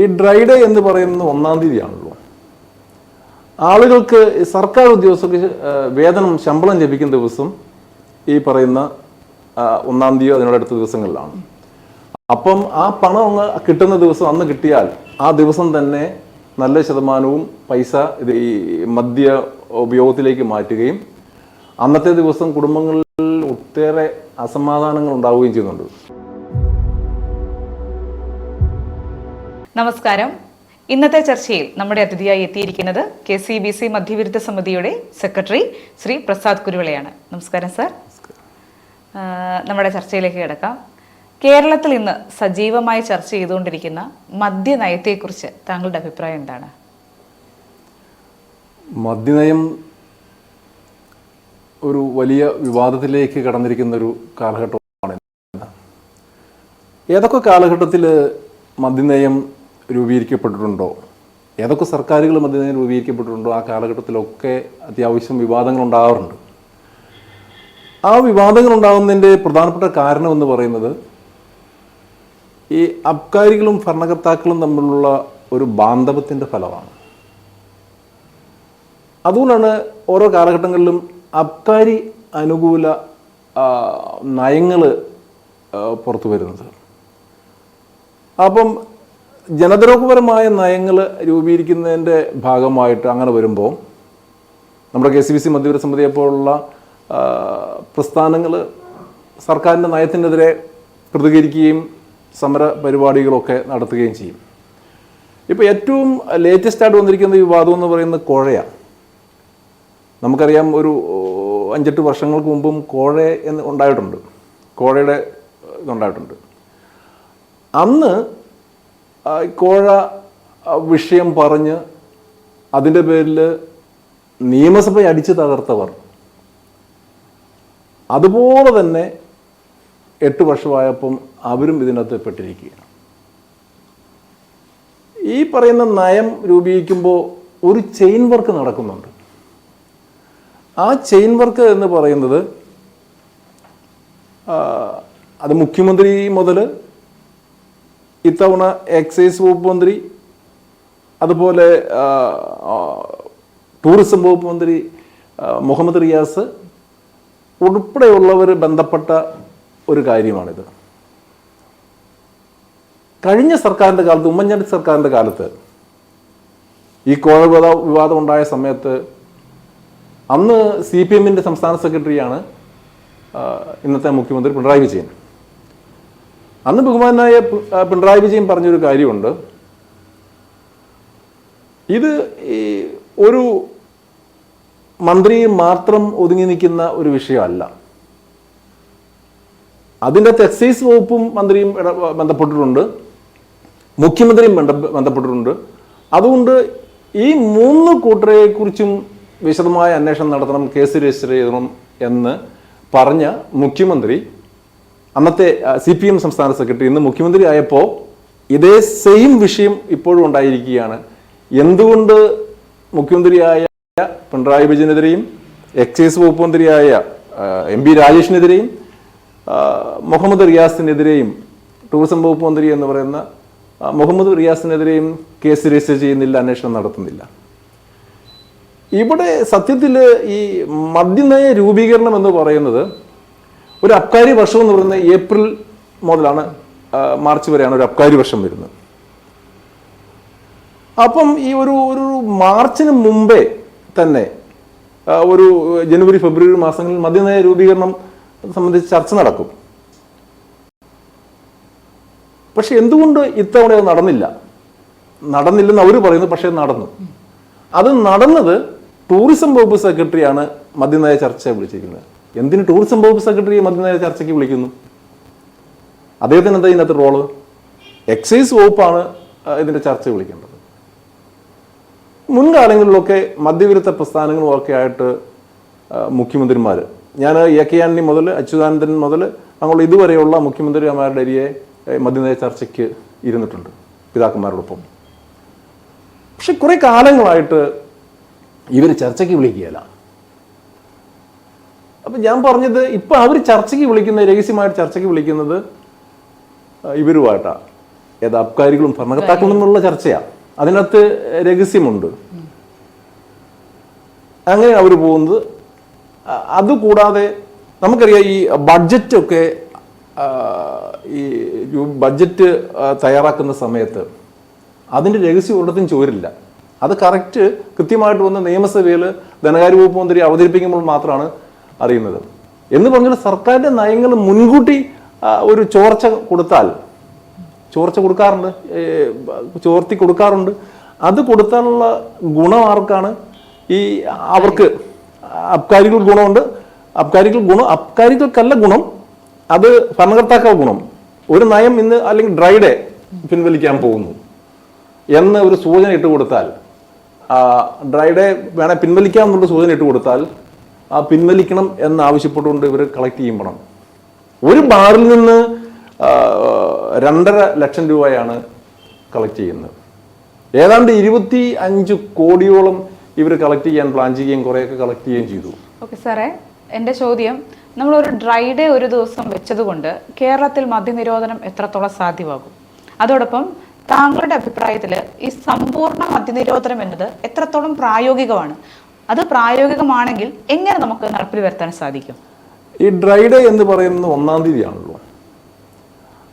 ഈ dry day എന്ന് പറയുന്നത് ഒന്നാം തീയതിയാണല്ലോ. ആളുകൾക്ക് സർക്കാർ ഉദ്യോഗസ്ഥർക്ക് വേതനം ശമ്പളം ലഭിക്കുന്ന ദിവസം ഈ പറയുന്ന ഒന്നാം തീയതി അതിനോടടുത്ത ദിവസങ്ങളിലാണ്. അപ്പം ആ പണം കിട്ടുന്ന ദിവസം അന്ന് കിട്ടിയാൽ ആ ദിവസം തന്നെ നല്ല ശതമാനവും പൈസ ഇത് ഈ മദ്യ ഉപയോഗത്തിലേക്ക് മാറ്റുകയും അന്നത്തെ ദിവസം കുടുംബങ്ങളിൽ ഒട്ടേറെ അസമാധാനങ്ങൾ ഉണ്ടാവുകയും ചെയ്യുന്നുണ്ട്. നമസ്കാരം. ഇന്നത്തെ ചർച്ചയിൽ നമ്മുടെ അതിഥിയായി എത്തിയിരിക്കുന്നത് കെ സി ബി സി മധ്യവിരുദ്ധ സമിതിയുടെ സെക്രട്ടറി ശ്രീ പ്രസാദ് കുരുവിളയാണ്. നമസ്കാരം സാർ. നമ്മുടെ ചർച്ചയിലേക്ക് കിടക്കാം. കേരളത്തിൽ ഇന്ന് സജീവമായി ചർച്ച ചെയ്തുകൊണ്ടിരിക്കുന്ന മദ്യനയത്തെക്കുറിച്ച് താങ്കളുടെ അഭിപ്രായം എന്താണ്? മദ്യനയം ഒരു വലിയ വിവാദത്തിലേക്ക് കടന്നിരിക്കുന്ന ഒരു കാലഘട്ടമാണ്. ഏതൊക്കെ കാലഘട്ടത്തിൽ മദ്യനയം രൂപീകരിക്കപ്പെട്ടിട്ടുണ്ടോ? ഏതൊക്കെ സർക്കാരുകൾ മദ്യനയം രൂപീകരിക്കപ്പെട്ടിട്ടുണ്ടോ? ആ കാലഘട്ടത്തിലൊക്കെ അത്യാവശ്യം വിവാദങ്ങൾ ഉണ്ടാകാറുണ്ട് ആ വിവാദങ്ങൾ ഉണ്ടാകുന്നതിന്റെ പ്രധാനപ്പെട്ട കാരണം എന്ന് പറയുന്നത് ഈ അബ്കാരികളും ഭരണകർത്താക്കളും തമ്മിലുള്ള ഒരു ബാന്ധവത്തിന്റെ ഫലമാണ്. അതുകൊണ്ടാണ് ഓരോ കാലഘട്ടങ്ങളിലും അബ്കാരി അനുകൂല നയങ്ങൾ പുറത്തു വരുന്നത്. അപ്പം ജനദ്രോഹപരമായ നയങ്ങൾ രൂപീകരിക്കുന്നതിന്റെ ഭാഗമായിട്ട് അങ്ങനെ വരുമ്പോൾ നമ്മുടെ കെ സി ബി സി മധ്യവര സമിതിയെ പോലുള്ള പ്രസ്ഥാനങ്ങൾ സർക്കാരിന്റെ നയത്തിനെതിരെ പ്രതികരിക്കുകയും സമര പരിപാടികളൊക്കെ നടത്തുകയും ചെയ്യും. ഇപ്പോൾ ഏറ്റവും ലേറ്റസ്റ്റ് ആയിട്ട് വന്നിരിക്കുന്ന വിവാദം എന്ന് പറയുന്നത് കോഴയാണ് നമുക്കറിയാം ഒരു അഞ്ചെട്ട് വർഷങ്ങൾക്ക് മുമ്പും കോഴ എന്ന് ഉണ്ടായിട്ടുണ്ട്. കോഴയുടെ ഇതുണ്ടായിട്ടുണ്ട്. അന്ന് കോഴ വിഷയം പറഞ്ഞ് അതിന്റെ പേരിൽ നിയമസഭയെ അടിച്ചു തകർത്തവർ. അതുപോലെ തന്നെ എട്ട് വർഷമായപ്പം അവരും ഇതിനകത്ത് പെട്ടിരിക്കുകയാണ്. ഈ പറയുന്ന നയം രൂപീകരിക്കുമ്പോൾ ഒരു ചെയിൻ വർക്ക് നടക്കുന്നുണ്ട്. ആ ചെയിൻ വർക്ക് എന്ന് പറയുന്നത് അത് മുഖ്യമന്ത്രി മുതൽ ഇത്തവണ എക്സൈസ് വകുപ്പ് മന്ത്രി അതുപോലെ ടൂറിസം വകുപ്പ് മന്ത്രി മുഹമ്മദ് റിയാസ് ഉൾപ്പെടെയുള്ളവർ ബന്ധപ്പെട്ട ഒരു കാര്യമാണിത്. കഴിഞ്ഞ സർക്കാരിന്റെ കാലത്ത് ഉമ്മൻചാണ്ടി സർക്കാരിന്റെ കാലത്ത് ഈ കോഴ വിവാദം ഉണ്ടായ സമയത്ത് അന്ന് സി പി എമ്മിന്റെ സംസ്ഥാന സെക്രട്ടറിയാണ് ഇന്നത്തെ മുഖ്യമന്ത്രി പിണറായി വിജയൻ. അന്ന് ബഹുമാനായ പിണറായി വിജയൻ പറഞ്ഞൊരു കാര്യമുണ്ട്. ഇത് ഈ ഒരു മന്ത്രി മാത്രം ഒതുങ്ങി നിൽക്കുന്ന ഒരു വിഷയമല്ല. അതിന്റെ അകത്ത് എക്സൈസ് വകുപ്പും മന്ത്രിയും ബന്ധപ്പെട്ടിട്ടുണ്ട്. മുഖ്യമന്ത്രിയും ബന്ധപ്പെട്ടിട്ടുണ്ട്. അതുകൊണ്ട് ഈ മൂന്ന് കൂട്ടരെക്കുറിച്ചും വിശദമായ അന്വേഷണം നടത്തണം കേസ് രജിസ്റ്റർ ചെയ്യണം എന്ന് പറഞ്ഞ മുഖ്യമന്ത്രി അന്നത്തെ സി പി എം സംസ്ഥാന സെക്രട്ടറി ഇന്ന് മുഖ്യമന്ത്രി ആയപ്പോൾ ഇതേ സെയിം വിഷയം ഇപ്പോഴും ഉണ്ടായിരിക്കുകയാണ്. എന്തുകൊണ്ട് മുഖ്യമന്ത്രിയായ പിണറായി വിജയനെതിരെയും എക്സൈസ് വകുപ്പ് മന്ത്രിയായ എം പി രാജേഷിനെതിരെയും മുഹമ്മദ് റിയാസിനെതിരെയും ടൂറിസം വകുപ്പ് മന്ത്രി എന്ന് പറയുന്ന മുഹമ്മദ് റിയാസിനെതിരെയും കേസ് രജിസ്റ്റർ ചെയ്യുന്നില്ല അന്വേഷണം നടത്തുന്നില്ല. ഇവിടെ സത്യത്തിൽ ഈ മദ്യനയ രൂപീകരണം എന്ന് പറയുന്നത് ഒരു അബ്കാരി വർഷം എന്ന് പറയുന്നത് ഏപ്രിൽ മുതലാണ് മാർച്ച് വരെയാണ് ഒരു അബ്കാരി വർഷം വരുന്നത്. അപ്പം ഈ ഒരു ഒരു മാർച്ചിന് മുമ്പേ തന്നെ ഒരു ജനുവരി ഫെബ്രുവരി മാസങ്ങളിൽ മദ്യനയ രൂപീകരണം സംബന്ധിച്ച് ചർച്ച നടക്കും. പക്ഷെ എന്തുകൊണ്ട് ഇത്തവണ അത് നടന്നില്ല? നടന്നില്ലെന്ന് അവർ പറയുന്നു പക്ഷേ നടന്നു. അത് നടന്നത് ടൂറിസം വകുപ്പ് സെക്രട്ടറിയാണ് മദ്യനയ ചർച്ച വിളിച്ചിരിക്കുന്നത്. എന്തിന് ടൂറിസം വകുപ്പ് സെക്രട്ടറിയെ മദ്യനയ ചർച്ചയ്ക്ക് വിളിക്കുന്നു? അദ്ദേഹത്തിന് എന്താ ഇതിനകത്ത് റോൾ എക്സൈസ് വകുപ്പാണ് ഇതിന്റെ ചർച്ച വിളിക്കേണ്ടത്. മുൻകാലങ്ങളിലൊക്കെ മദ്യവിരുദ്ധ പ്രസ്ഥാനങ്ങളും ഒക്കെ ആയിട്ട് മുഖ്യമന്ത്രിമാർ ഞാൻ എ കെ ആന്റണി മുതൽ അച്യുതാനന്ദൻ മുതൽ അങ്ങോട്ട് ഇതുവരെയുള്ള മുഖ്യമന്ത്രിമാരുടെ അരിയെ മദ്യനയ ചർച്ചയ്ക്ക് ഇരുന്നിട്ടുണ്ട് പിതാക്കന്മാരോടൊപ്പം. പക്ഷെ കുറെ കാലങ്ങളായിട്ട് ഇവർ ചർച്ചയ്ക്ക് വിളിക്കുകയല്ല. അപ്പം ഞാൻ പറഞ്ഞത് ഇപ്പം അവർ ചർച്ചയ്ക്ക് വിളിക്കുന്നത് രഹസ്യമായിട്ട് ചർച്ചയ്ക്ക് വിളിക്കുന്നത് ഇവരുമായിട്ടാണ് ഏത് അബ്കാരികളും ഭരണകർത്താക്കളും തമ്മിലുള്ള ചർച്ചയാണ് അതിനകത്ത് രഹസ്യമുണ്ട്. അങ്ങനെ അവർ പോകുന്നത്. അതുകൂടാതെ നമുക്കറിയാം ഈ ബഡ്ജറ്റൊക്കെ ഈ ബഡ്ജറ്റ് തയ്യാറാക്കുന്ന സമയത്ത് അതിന്റെ രഹസ്യം ഒരിടത്തും ചോരില്ല. അത് കറക്റ്റ് കൃത്യമായിട്ട് വന്ന് നിയമസഭയിൽ ധനകാര്യ വകുപ്പ് മന്ത്രി അവതരിപ്പിക്കുമ്പോൾ മാത്രമാണ് അറിയുന്നത്. എന്ന് പറഞ്ഞാൽ സർക്കാരിന്റെ നയങ്ങൾ മുൻകൂട്ടി ഒരു ചോർച്ച കൊടുത്താൽ ചോർച്ച കൊടുക്കാറുണ്ട് ചോർത്തി കൊടുക്കാറുണ്ട്. അത് കൊടുത്താലുള്ള ഗുണം ആർക്കാണ്? ഈ അവർക്ക് അബ്കാരികൾ ഗുണമുണ്ട്. അബ്കാരികൾ ഗുണം അബ്കാരികൾക്കല്ല ഗുണം അത് ഭരണകർത്താക്കൾ ഗുണം. ഒരു നയം ഇന്ന് അല്ലെങ്കിൽ ഡ്രൈഡേ പിൻവലിക്കാൻ പോകുന്നു. എന്ന് ഒരു സൂചന ഇട്ട് കൊടുത്താൽ ഡ്രൈഡേ വേണേൽ പിൻവലിക്കാം എന്നുള്ള സൂചന ഇട്ട് കൊടുത്താൽ പിൻവലിക്കണം എന്നാവശ്യപ്പെട്ടുകൊണ്ട് ഇവർ കളക്ട് ചെയ്യും പണം. ഒരു ബാറിൽ നിന്ന് ആ, രണ്ടര ലക്ഷം രൂപയാണ് കളക്ട് ചെയ്യുന്നത്. ഏതാണ്ട് ഇരുപത്തി അഞ്ച് കോടിയോളം ഇവർ കളക്ട് ചെയ്യാൻ പ്ലാൻ ചെയ്യുകയും കുറേയൊക്കെ കളക്ട് ചെയ്യുകയും ചെയ്തു. ഓക്കെ സാറേ എന്റെ ചോദ്യം നമ്മൾ ഒരു ഡ്രൈ ഡേ ഒരു ദിവസം വെച്ചതുകൊണ്ട് കേരളത്തിൽ മദ്യനിരോധനം എത്രത്തോളം സാധ്യമാകും? അതോടൊപ്പം താങ്കളുടെ അഭിപ്രായത്തിൽ ഈ സമ്പൂർണ മദ്യനിരോധനം എന്നത് എത്രത്തോളം പ്രായോഗികമാണ്? അത് പ്രായോഗികമാണെങ്കിൽ എങ്ങനെ നമുക്ക് നടപ്പിൽ വരുത്താൻ സാധിക്കും? ഈ ഡ്രൈ ഡേ എന്ന് പറയുന്നത് ഒന്നാം തീയതിയാണല്ലോ.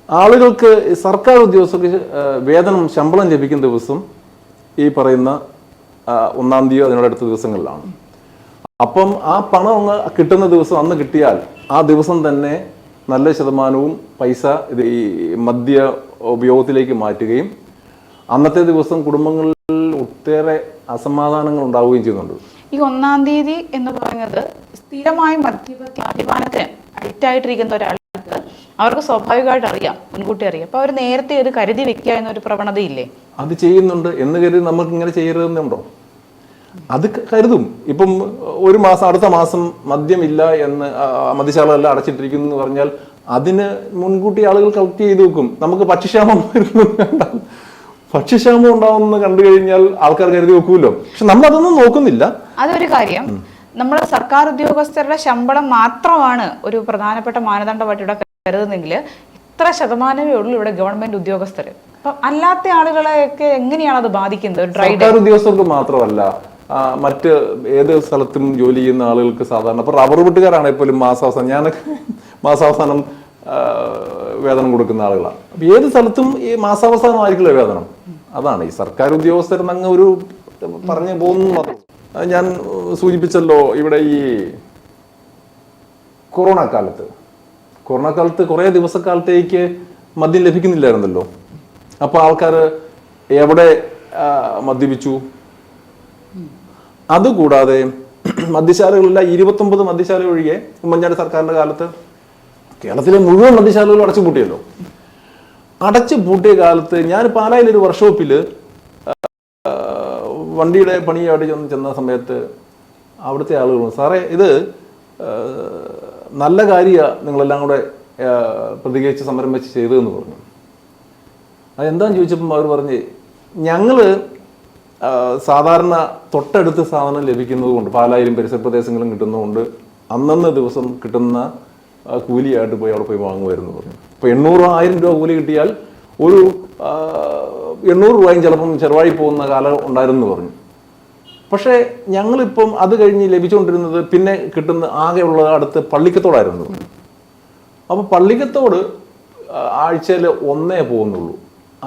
ആളുകൾക്ക് സർക്കാർ ഉദ്യോഗസ്ഥർക്ക് വേതനം ശമ്പളം ലഭിക്കുന്ന ദിവസം ഈ പറയുന്ന ഒന്നാം തീയതി അതിനോടടുത്ത ദിവസങ്ങളിലാണ്. അപ്പം ആ പണം കിട്ടുന്ന ദിവസം അന്ന് കിട്ടിയാൽ ആ ദിവസം തന്നെ നല്ല ശതമാനവും പൈസ ഇത് ഈ മദ്യ ഉപയോഗത്തിലേക്ക് മാറ്റുകയും അന്നത്തെ ദിവസം കുടുംബങ്ങളിൽ ഒട്ടേറെ അസമാധാനങ്ങൾ ഉണ്ടാവുകയും ചെയ്യുന്നുണ്ട്. ഈ ഒന്നാം തീയതി എന്ന് പറയുന്നത് സ്ഥിരമായി മദ്യപത്തി അഭിമാനത്തിന് അഡിക്റ്റ് ആയിട്ടിരിക്കുന്ന ഒരാൾക്ക് അവർക്ക് സ്വാഭാവികമായിട്ട് അറിയാം മുൻകൂട്ടി അറിയാം. അപ്പൊ അവർ നേരത്തെ ഇത് കരുതി വെക്കുക എന്നൊരു പ്രവണതയില്ലേ? അത് ചെയ്യുന്നുണ്ട് എന്ന് കരുതി നമുക്ക് ഇങ്ങനെ ചെയ്യരുതെന്നുണ്ടോ അത് കരുതും. ഇപ്പം ഒരു മാസം അടുത്ത മാസം മദ്യമില്ല എന്ന് ആ, മദ്യശാല അടച്ചിട്ടിരിക്കുന്നു എന്ന് പറഞ്ഞാൽ അതിന് മുൻകൂട്ടി ആളുകൾ കളക്ട് ചെയ്ത് വെക്കും. നമുക്ക് ഭക്ഷ്യക്ഷാമം വരുന്നു. വേണ്ട. ഭക്ഷ്യക്ഷാമം ഉണ്ടാവുമെന്ന് കണ്ടു കഴിഞ്ഞാൽ ആൾക്കാർ കരുതി വെക്കുമല്ലോ പക്ഷെ നമ്മൾ അതൊന്നും നോക്കുന്നില്ല. അതൊരു കാര്യം. നമ്മൾ സർക്കാർ ഉദ്യോഗസ്ഥരുടെ ശമ്പളം മാത്രമാണ് ഒരു പ്രധാനപ്പെട്ട മാനദണ്ഡമായിട്ട് ഇവിടെ കരുതുന്നെങ്കിൽ ഇത്ര ശതമാനമേ ഉള്ളൂ ഇവിടെ ഗവൺമെന്റ് ഉദ്യോഗസ്ഥർ. അപ്പൊ അല്ലാത്ത ആളുകളെയൊക്കെ എങ്ങനെയാണ് അത് ബാധിക്കുന്നത്? സർക്കാർ ഉദ്യോഗസ്ഥർക്ക് മാത്രമല്ല മറ്റ് ഏത് സ്ഥലത്തും ജോലി ചെയ്യുന്ന ആളുകൾക്ക് സാധാരണ. ഇപ്പൊ റബ്ബർ വെട്ടുകാരാണെങ്കിൽ പോലും മാസാവസാനം ഞാനൊക്കെ മാസാവസാനം വേതനം കൊടുക്കുന്ന ആളുകളാണ്. അപ്പൊ ഏത് സ്ഥലത്തും ഈ മാസാവസാനമായിരിക്കില്ല വേതനം. അതാണ് ഈ സർക്കാർ ഉദ്യോഗസ്ഥരെന്ന് അങ്ങ് ഒരു പറഞ്ഞു പോകുന്നു മാത്രം ഞാൻ സൂചിപ്പിച്ചല്ലോ ഇവിടെ ഈ കൊറോണ കാലത്ത്. കൊറോണ കാലത്ത് കുറേ ദിവസക്കാലത്തേക്ക് മദ്യം ലഭിക്കുന്നില്ലായിരുന്നല്ലോ. അപ്പോൾ ആൾക്കാർ എവിടെ മദ്യപിച്ചു? അതുകൂടാതെ മദ്യശാലകളെല്ലാം ഇരുപത്തൊമ്പത് മദ്യശാല ഒഴികെ ഉമ്മൻചാണ്ടി സർക്കാരിന്റെ കാലത്ത് കേരളത്തിലെ മുഴുവൻ മദ്യശാലകളും അടച്ചു പൂട്ടിയല്ലോ. അടച്ചു പൂട്ടിയ കാലത്ത് ഞാൻ പാലായിൽ ഒരു വർക്ക്ഷോപ്പിൽ വണ്ടിയുടെ പണിയായിട്ട് ചെന്ന് ചെന്ന സമയത്ത് അവിടുത്തെ ആളുകൾ സാറേ ഇത് നല്ല കാര്യമാണ് നിങ്ങളെല്ലാം കൂടെ പ്രതികരിച്ച് സമരം വെച്ച് ചെയ്തതെന്ന് പറഞ്ഞു. അതെന്താന്ന് ചോദിച്ചപ്പം അവർ പറഞ്ഞ് ഞങ്ങൾ സാധാരണ തൊട്ടടുത്ത് സാധനം ലഭിക്കുന്നത് കൊണ്ട് പാലായിലും പരിസര പ്രദേശങ്ങളും കിട്ടുന്നതുകൊണ്ട് അന്നന്ന് ദിവസം കിട്ടുന്ന കൂലിയായിട്ട് പോയി അവിടെ പോയി വാങ്ങുമായിരുന്നു പറഞ്ഞു. അപ്പോൾ എണ്ണൂറ് ആയിരം രൂപ കൂലി കിട്ടിയാൽ ഒരു എണ്ണൂറ് രൂപയും ചിലപ്പം ചെറുവായി പോകുന്ന കാലം ഉണ്ടായിരുന്നു പറഞ്ഞു. പക്ഷേ ഞങ്ങളിപ്പം അത് കഴിഞ്ഞ് ലഭിച്ചുകൊണ്ടിരുന്നത് പിന്നെ കിട്ടുന്ന ആകെയുള്ള അടുത്ത് പള്ളിക്കത്തോടായിരുന്നു. അപ്പോൾ പള്ളിക്കത്തോട് ആഴ്ചയിൽ ഒന്നേ പോകുന്നുള്ളൂ.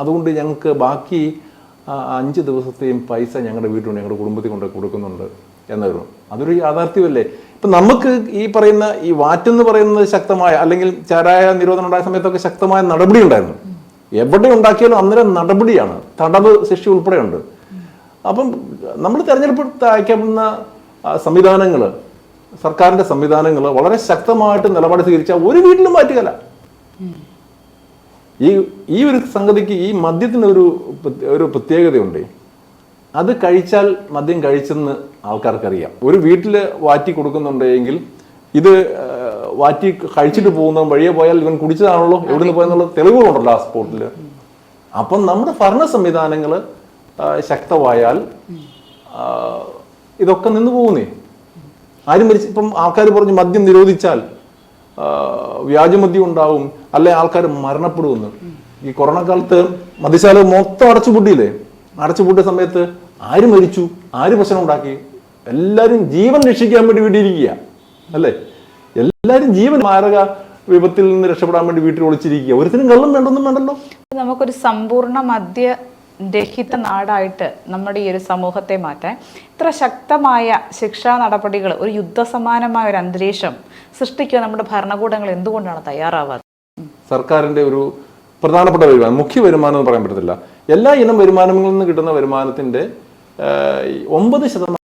അതുകൊണ്ട് ഞങ്ങൾക്ക് ബാക്കി അഞ്ച് ദിവസത്തെയും പൈസ ഞങ്ങളുടെ വീട്ടിൽ ഞങ്ങളുടെ കുടുംബത്തിൽ കൊണ്ട് കൊടുക്കുന്നുണ്ട്. എന്നായിരുന്നു അതൊരു യാഥാർത്ഥ്യമല്ലേ? ഇപ്പം നമുക്ക് ഈ പറയുന്ന ഈ വാറ്റെന്ന് പറയുന്നത് ശക്തമായ അല്ലെങ്കിൽ ചാരായ നിരോധനം ഉണ്ടായ സമയത്തൊക്കെ ശക്തമായ നടപടി ഉണ്ടായിരുന്നു. എവിടെ ഉണ്ടാക്കിയാലും അന്നേരം നടപടിയാണ്. തടവ് ശിക്ഷ ഉൾപ്പെടെയുണ്ട്. അപ്പം നമ്മൾ തിരഞ്ഞെടുപ്പ് അയക്കാവുന്ന സംവിധാനങ്ങൾ സർക്കാരിന്റെ സംവിധാനങ്ങൾ വളരെ ശക്തമായിട്ട് നിലപാട് സ്വീകരിച്ചാൽ ഒരു വീട്ടിലും മാറ്റുകയല്ല. ഈ ഈ ഒരു സംഗതിക്ക് ഈ മദ്യത്തിന് ഒരു ഒരു പ്രത്യേകതയുണ്ട്. അത് കഴിച്ചാൽ മദ്യം കഴിച്ചെന്ന് ആൾക്കാർക്കറിയാം. ഒരു വീട്ടിൽ വാറ്റി കൊടുക്കുന്നുണ്ടെങ്കിൽ ഇത് വാറ്റി കഴിച്ചിട്ട് പോകുന്ന വഴിയെ പോയാൽ ഇവൻ കുടിച്ചതാണല്ലോ എവിടുന്ന് പോയെന്നുള്ള തെളിവുകളുണ്ടല്ലോ ആ സ്പോട്ടിൽ അപ്പം നമ്മുടെ ഭരണ സംവിധാനങ്ങൾ ശക്തമായാൽ ഇതൊക്കെ നിന്ന് പോകുന്നേ. ആരും മരിച്ച് ഇപ്പം ആൾക്കാർ പറഞ്ഞ് മദ്യം നിരോധിച്ചാൽ വ്യാജമദ്യം ഉണ്ടാവും അല്ലെ ആൾക്കാർ മരണപ്പെടുമെന്ന്. ഈ കൊറോണ കാലത്ത് മദ്യശാല മൊത്തം അടച്ചുപൂട്ടിയില്ലേ? അടച്ചുപൂട്ടിയ സമയത്ത് ആര് മരിച്ചു? ആര് പ്രശ്നം ഉണ്ടാക്കി? എല്ലാവരും ജീവൻ രക്ഷിക്കാൻ വേണ്ടി വീട്ടിലിരിക്കുക. അല്ലേ? എല്ലാവരും ജീവൻ മാരക വിപത്തിൽ നിന്ന് രക്ഷപ്പെടാൻ വേണ്ടി വീട്ടിൽ ഒളിച്ചിരിക്കുക. ഒരുത്തിനും കള്ളം വേണ്ടൊന്നും വേണ്ടല്ലോ. നമുക്കൊരു സമ്പൂർണ മദ്യ രഹിത നാടായിട്ട് നമ്മുടെ ഈ ഒരു സമൂഹത്തെ മാറ്റാൻ ഇത്ര ശക്തമായ ശിക്ഷാ നടപടികൾ ഒരു യുദ്ധസമാനമായ ഒരു അന്തരീക്ഷം സൃഷ്ടിക്കുക നമ്മുടെ ഭരണകൂടങ്ങൾ എന്തുകൊണ്ടാണ് തയ്യാറാവാത്ത സർക്കാരിന്റെ ഒരു പ്രധാനപ്പെട്ട വരുമാനം മുഖ്യ വരുമാനം എന്ന് പറയാൻ പറ്റത്തില്ല. എല്ലാ ഇനം വരുമാനങ്ങളിൽ നിന്ന് കിട്ടുന്ന വരുമാനത്തിന്റെ ഒമ്പത് ശതമാനം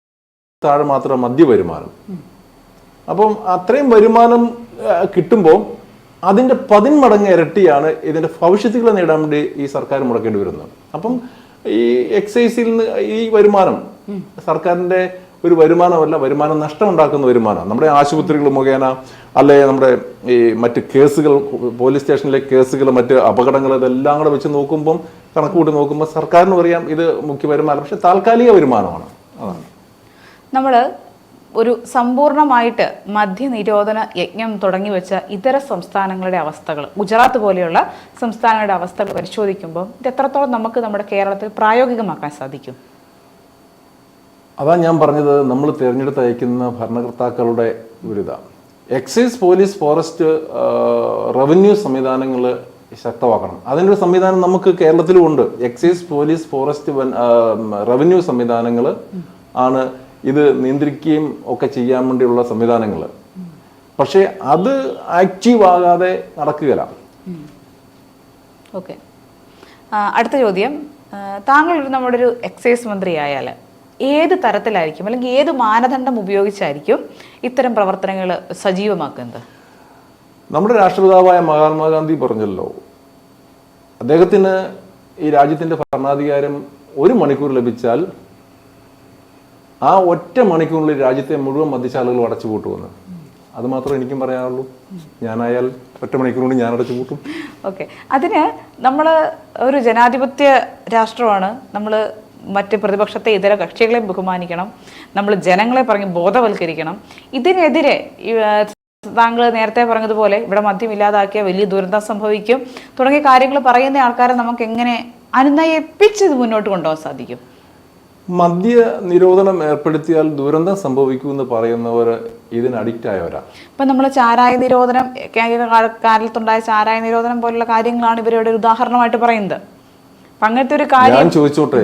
താഴെ മാത്രം മദ്യ വരുമാനം. അപ്പം അത്രയും വരുമാനം കിട്ടുമ്പോൾ അതിന്റെ പതിന്മടങ്ങ് ഇരട്ടിയാണ് ഇതിന്റെ ഭവിഷ്യത്തുകൾ നേടാൻ വേണ്ടി ഈ സർക്കാർ മുടക്കേണ്ടി വരുന്നത്. അപ്പം ഈ എക്സൈസിൽ നിന്ന് ഈ വരുമാനം സർക്കാരിന്റെ ഒരു വരുമാനമല്ല വരുമാനം നഷ്ടം ഉണ്ടാക്കുന്ന വരുമാനം. നമ്മുടെ ആശുപത്രികൾ മുഖേന അല്ലെ നമ്മുടെ ഈ മറ്റ് കേസുകൾ പോലീസ് സ്റ്റേഷനിലെ കേസുകൾ മറ്റ് അപകടങ്ങൾ ഇതെല്ലാം കൂടെ വെച്ച് നോക്കുമ്പം കണക്ക് കൂട്ടി നോക്കുമ്പോൾ സർക്കാരിന് പറയാം ഇത് മുഖ്യ വരുമാനം പക്ഷെ താൽക്കാലിക വരുമാനമാണ്. അതാണ്. നമ്മൾ ഒരു സമ്പൂർണമായിട്ട് മദ്യനിരോധന യജ്ഞം തുടങ്ങി വെച്ച ഇതര സംസ്ഥാനങ്ങളുടെ അവസ്ഥകൾ ഗുജറാത്ത് പോലെയുള്ള സംസ്ഥാനങ്ങളുടെ അവസ്ഥകൾ പരിശോധിക്കുമ്പോൾ ഇത് എത്രത്തോളം നമുക്ക് നമ്മുടെ കേരളത്തിൽ പ്രായോഗികമാക്കാൻ സാധിക്കും? അതാ ഞാൻ പറഞ്ഞത് നമ്മൾ തിരഞ്ഞെടുത്ത് അയക്കുന്ന ഭരണകർത്താക്കളുടെ ഒരിതാണ് എക്സൈസ് പോലീസ് ഫോറസ്റ്റ് റവന്യൂ സംവിധാനങ്ങൾ ശക്തമാക്കണം. അതിന്റെ സംവിധാനം നമുക്ക് കേരളത്തിലും ഉണ്ട്. എക്സൈസ് പോലീസ് ഫോറസ്റ്റ് റവന്യൂ സംവിധാനങ്ങൾ ആണ് ഇത് നിയന്ത്രിക്കുകയും ഒക്കെ ചെയ്യാൻ വേണ്ടിയുള്ള സംവിധാനങ്ങൾ പക്ഷേ അത് ആക്റ്റീവ് ആകാതെ നടക്കുകയില്ല ഓക്കെ. അടുത്ത ചോദ്യം. താങ്കൾ നമ്മുടെ ഒരു എക്സൈസ് മന്ത്രി ആയാൽ ഏത് തരത്തിലായിരിക്കും അല്ലെങ്കിൽ ഏത് മാനദണ്ഡം ഉപയോഗിച്ചായിരിക്കും ഇത്തരം പ്രവർത്തനങ്ങൾ സജീവമാക്കുന്നത്? നമ്മുടെ രാഷ്ട്രപിതാവായ മഹാത്മാഗാന്ധി പറഞ്ഞല്ലോ അദ്ദേഹത്തിന് ഈ രാജ്യത്തിന്റെ ഭരണാധികാരം ഒരു മണിക്കൂർ ലഭിച്ചാൽ ആ ഒറ്റ മണിക്കൂറിൽ രാജ്യത്തെ മുഴുവൻ മദ്യശാലകളും അടച്ചു പൂട്ടുമെന്ന്. അത് മാത്രമേ എനിക്കും പറയാനുള്ളൂ. ഞാനായാൽ ഒറ്റ മണിക്കൂറിൽ ഞാൻ അടച്ചു പൂട്ടും. ഓക്കെ. അതിന് നമ്മൾ ഒരു ജനാധിപത്യ രാഷ്ട്രമാണ്. നമ്മൾ മറ്റ് പ്രതിപക്ഷത്തെ ഇതര കക്ഷികളെ ബഹുമാനിക്കണം. നമ്മൾ ജനങ്ങളെ പറഞ്ഞ് ബോധവൽക്കരിക്കണം. ഇതിനെതിരെ താങ്കൾ നേരത്തെ പറഞ്ഞതുപോലെ ഇവിടെ മദ്യം ഇല്ലാതാക്കിയ വലിയ ദുരന്തം സംഭവിക്കും. തുടങ്ങിയ കാര്യങ്ങൾ പറയുന്ന ആൾക്കാരെ നമുക്ക് എങ്ങനെ അനുനയിപ്പിച്ച് ഇത് മുന്നോട്ട് കൊണ്ടുപോകാൻ സാധിക്കും? മദ്യ നിരോധനം ഏർപ്പെടുത്തിയാൽ ദുരന്തം സംഭവിക്കുമെന്ന് പറയുന്നവർ ഇതിന് അഡിക്റ്റ് ആയവരാ. ഇപ്പം നമ്മൾ ചാരായ നിരോധനം കാലത്തുണ്ടായ ചാരായ നിരോധനം പോലുള്ള കാര്യങ്ങളാണ് ഇവരുടെ ഉദാഹരണമായിട്ട് പറയുന്നത്. അപ്പം അങ്ങനത്തെ ഒരു കാര്യം ഞാൻ ചോദിച്ചോട്ടെ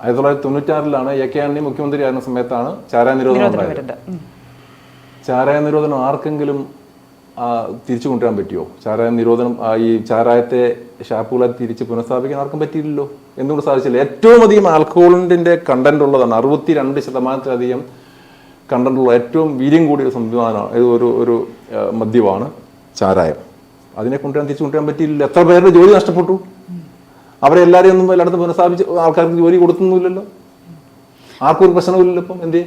ആയിരത്തി തൊള്ളായിരത്തി തൊണ്ണൂറ്റാറിലാണ് എ കെ ആന്റണി മുഖ്യമന്ത്രി ആയിരുന്ന സമയത്താണ് ചാരായ നിരോധനം ഉണ്ടായത്. ചാരായ നിരോധനം ആർക്കെങ്കിലും തിരിച്ചു കൊണ്ടുവരാൻ പറ്റുമോ ചാരായ നിരോധനം ഈ ചാരായത്തെ ഷാപ്പുകളെ തിരിച്ച് പുനഃസ്ഥാപിക്കാൻ ആർക്കും പറ്റിയില്ലല്ലോ. എന്തുകൊണ്ട് സാധിച്ചില്ല? ഏറ്റവും അധികം ആൽക്കഹോളിന്റെ കണ്ടന്റ് ഉള്ളതാണ്. അറുപത്തി രണ്ട് ശതമാനത്തിലധികം കണ്ടന്റ് ഉള്ള ഏറ്റവും വീര്യം കൂടിയ സംവിധാനമാണ് ഒരു ഒരു മദ്യമാണ് ചാരായം. അതിനെ കൊണ്ടുവരാൻ തിരിച്ചു കൊണ്ടുവരാൻ പറ്റിയില്ല. എത്ര പേരുടെ ജോലി നഷ്ടപ്പെട്ടു? അവരെ എല്ലാവരെയും ഒന്നും എല്ലായിടത്തും പുനഃസ്ഥാപിച്ച് ആൾക്കാർക്ക് ജോലി കൊടുക്കുന്നില്ലല്ലോ ആർക്കും ഒരു പ്രശ്നമില്ലല്ലോ ഇപ്പം? എന്തേ